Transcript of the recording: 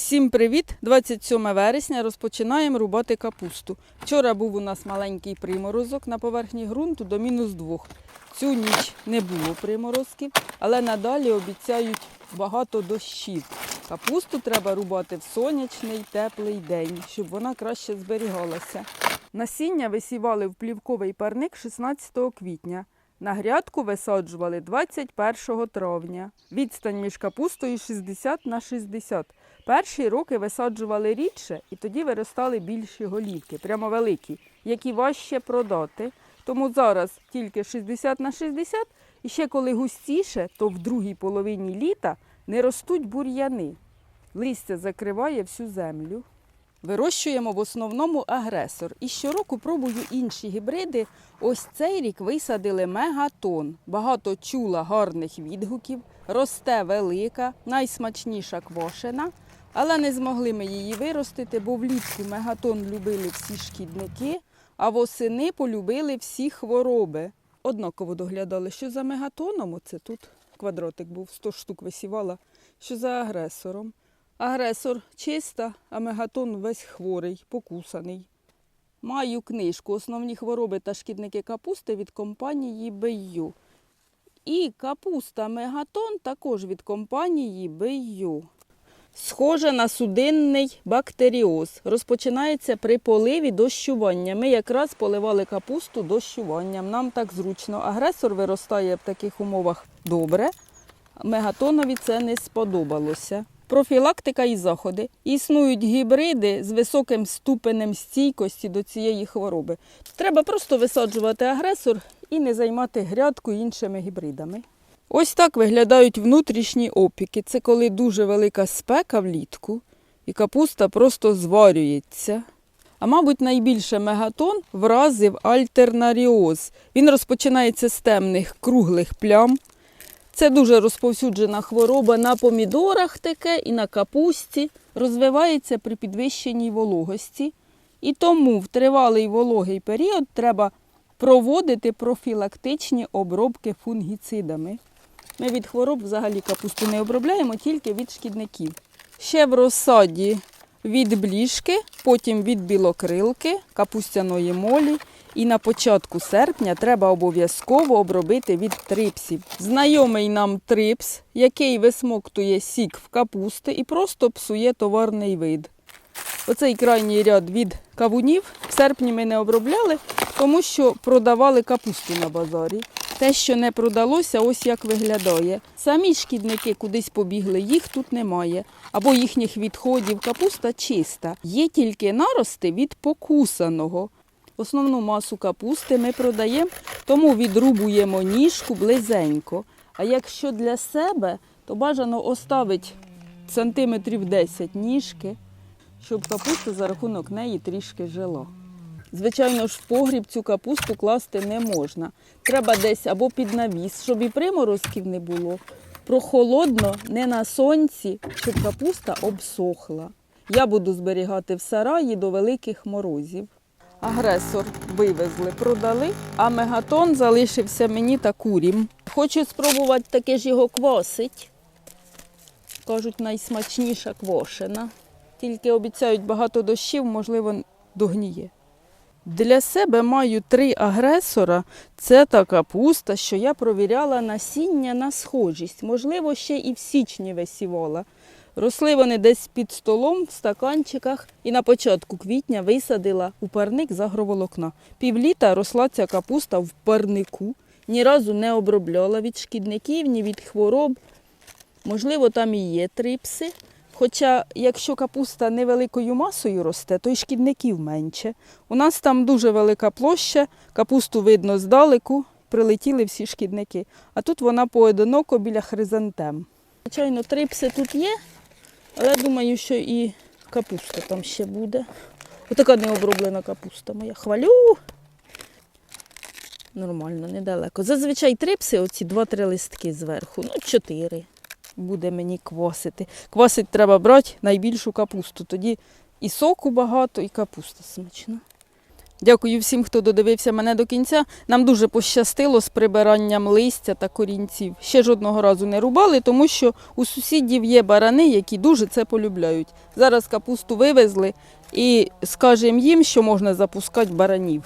Всім привіт! 27 вересня розпочинаємо рубати капусту. Вчора був у нас маленький приморозок на поверхні ґрунту до мінус двох. Цю ніч не було приморозків, але надалі обіцяють багато дощів. Капусту треба рубати в сонячний теплий день, щоб вона краще зберігалася. Насіння висівали в плівковий парник 16 квітня. На грядку висаджували 21 травня. Відстань між капустою 60 на 60. Перші роки висаджували рідше і тоді виростали більші голівки, прямо великі, які важче продати. Тому зараз тільки 60 на 60, і ще коли густіше, то в другій половині літа не ростуть бур'яни. Листя закриває всю землю. Вирощуємо в основному агресор. І щороку пробую інші гібриди. Ось цей рік висадили мегатон. Багато чула гарних відгуків, росте велика, найсмачніша квошена. Але не змогли ми її виростити, бо влітку мегатон любили всі шкідники, а восени полюбили всі хвороби. Однаково доглядали, що за мегатоном, оце тут квадратик був, 100 штук висівала, що за агресором. Агресор чиста, а мегатон весь хворий, покусаний. Маю книжку Основні хвороби та шкідники капусти від компанії Бейю. І капуста мегатон також від компанії Бейю. Схоже на судинний бактеріоз. Розпочинається при поливі дощування. Ми якраз поливали капусту дощуванням. Нам так зручно. Агресор виростає в таких умовах добре. Мегатонові це не сподобалося. Профілактика і заходи. Існують гібриди з високим ступенем стійкості до цієї хвороби. Треба просто висаджувати агресор і не займати грядку іншими гібридами. Ось так виглядають внутрішні опіки. Це коли дуже велика спека влітку і капуста просто зварюється. А мабуть, найбільше мегатон вразив альтернаріоз. Він розпочинається з темних круглих плям. Це дуже розповсюджена хвороба на помідорах таке і на капусті. Розвивається при підвищеній вологості. І тому в тривалий вологий період треба проводити профілактичні обробки фунгіцидами. Ми від хвороб взагалі капусту не обробляємо, тільки від шкідників. Ще в розсаді від бліжки, потім від білокрилки, капустяної молі. І на початку серпня треба обов'язково обробити від трипсів. Знайомий нам трипс, який висмоктує сік в капусти і просто псує товарний вид. Оцей крайній ряд від кавунів в серпні ми не обробляли, тому що продавали капусту на базарі. Те, що не продалося, ось як виглядає. Самі шкідники кудись побігли, їх тут немає. Або їхніх відходів капуста чиста. Є тільки нарости від покусаного. Основну масу капусти ми продаємо, тому відрубуємо ніжку близенько. А якщо для себе, то бажано оставити сантиметрів 10 ніжки, щоб капуста за рахунок неї трішки жила. Звичайно ж, в погріб цю капусту класти не можна. Треба десь або під навіс, щоб і приморозків не було. Прохолодно, не на сонці, щоб капуста обсохла. Я буду зберігати в сараї до великих морозів. Агресор вивезли, продали, а мегатон залишився мені та курім. Хочу спробувати таке ж його квасить. Кажуть, найсмачніша квошена. Тільки обіцяють багато дощів, можливо, догніє. Для себе маю три агресора. Це та капуста, що я провіряла насіння на схожість. Можливо, ще і в січні висівала. Росли вони десь під столом в стаканчиках і на початку квітня висадила у парник з агроволокна. Півліта росла ця капуста в парнику, ні разу не обробляла від шкідників, ні від хвороб. Можливо, там і є трипси. Хоча, якщо капуста невеликою масою росте, то й шкідників менше. У нас там дуже велика площа, капусту видно здалеку, прилетіли всі шкідники. А тут вона поодиноко біля хризантем. Звичайно, трипси тут є, але думаю, що і капуста там ще буде. Отака необроблена капуста моя. Хвалю. Нормально, недалеко. Зазвичай трипси, оці два-три листки зверху, ну чотири. Буде мені квасити. Квасить треба брати найбільшу капусту. Тоді і соку багато, і капуста смачна. Дякую всім, хто додивився мене до кінця. Нам дуже пощастило з прибиранням листя та корінців. Ще жодного разу не рубали, тому що у сусідів є барани, які дуже це полюбляють. Зараз капусту вивезли і скажемо їм, що можна запускати баранів.